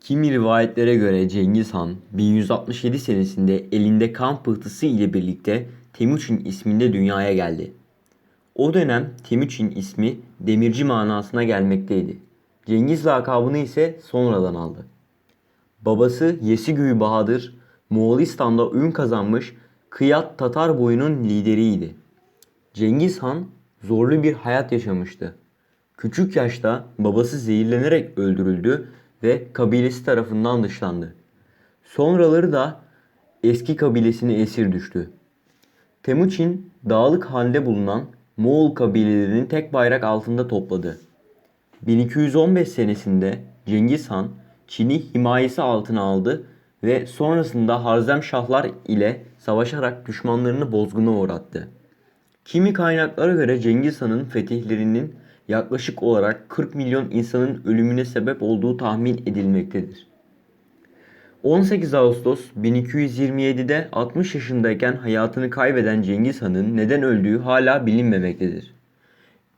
Kimi rivayetlere göre Cengiz Han 1167 senesinde elinde kan pıhtısı ile birlikte Temuçin isminde dünyaya geldi. O dönem Temuçin ismi demirci manasına gelmekteydi. Cengiz lakabını ise sonradan aldı. Babası Yesigüy Bahadır, Moğolistan'da ün kazanmış Kıyat Tatar boyunun lideriydi. Cengiz Han zorlu bir hayat yaşamıştı. Küçük yaşta babası zehirlenerek öldürüldü ve kabilesi tarafından dışlandı. Sonraları da eski kabilesine esir düştü. Temuçin dağlık halde bulunan Moğol kabilelerini tek bayrak altında topladı. 1215 senesinde Cengiz Han Çin'i himayesi altına aldı ve sonrasında Harzemşahlar ile savaşarak düşmanlarını bozguna uğrattı. Kimi kaynaklara göre Cengiz Han'ın fetihlerinin yaklaşık olarak 40 milyon insanın ölümüne sebep olduğu tahmin edilmektedir. 18 Ağustos 1227'de 60 yaşındayken hayatını kaybeden Cengiz Han'ın neden öldüğü hala bilinmemektedir.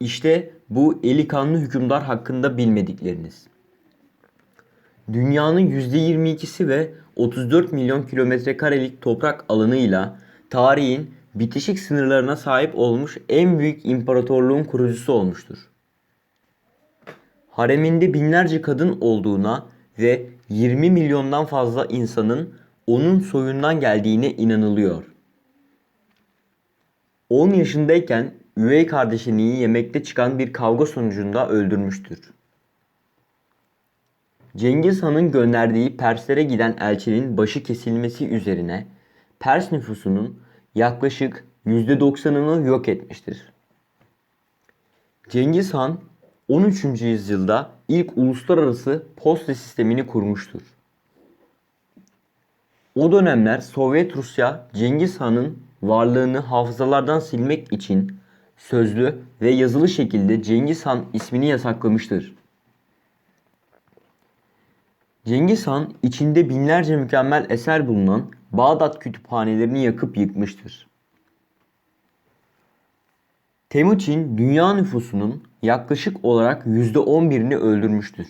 İşte bu eli kanlı hükümdar hakkında bilmedikleriniz. Dünyanın %22'si ve 34 milyon kilometre karelik toprak alanıyla tarihin bitişik sınırlarına sahip olmuş en büyük imparatorluğun kurucusu olmuştur. Hareminde binlerce kadın olduğuna ve 20 milyondan fazla insanın onun soyundan geldiğine inanılıyor. 10 yaşındayken üvey kardeşini yemekte çıkan bir kavga sonucunda öldürmüştür. Cengiz Han'ın gönderdiği Perslere giden elçinin başı kesilmesi üzerine Pers nüfusunun yaklaşık %90'ını yok etmiştir. Cengiz Han 13. yüzyılda ilk uluslararası posta sistemini kurmuştur. O dönemler Sovyet Rusya Cengiz Han'ın varlığını hafızalardan silmek için sözlü ve yazılı şekilde Cengiz Han ismini yasaklamıştır. Cengiz Han içinde binlerce mükemmel eser bulunan Bağdat kütüphanelerini yakıp yıkmıştır. Temuçin dünya nüfusunun yaklaşık olarak %11'ini öldürmüştür.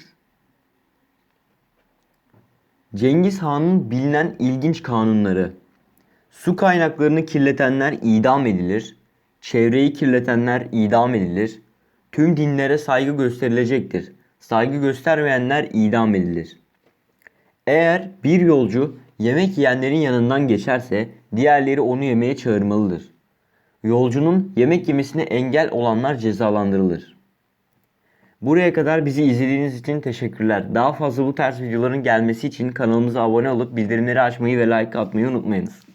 Cengiz Han'ın bilinen ilginç kanunları Su kaynaklarını kirletenler idam edilir, çevreyi kirletenler idam edilir, tüm dinlere saygı gösterilecektir, saygı göstermeyenler idam edilir. Eğer bir yolcu yemek yiyenlerin yanından geçerse diğerleri onu yemeye çağırmalıdır. Yolcunun yemek yemesine engel olanlar cezalandırılır. Buraya kadar bizi izlediğiniz için teşekkürler. Daha fazla bu tarz videoların gelmesi için kanalımıza abone olup bildirimleri açmayı ve like atmayı unutmayınız.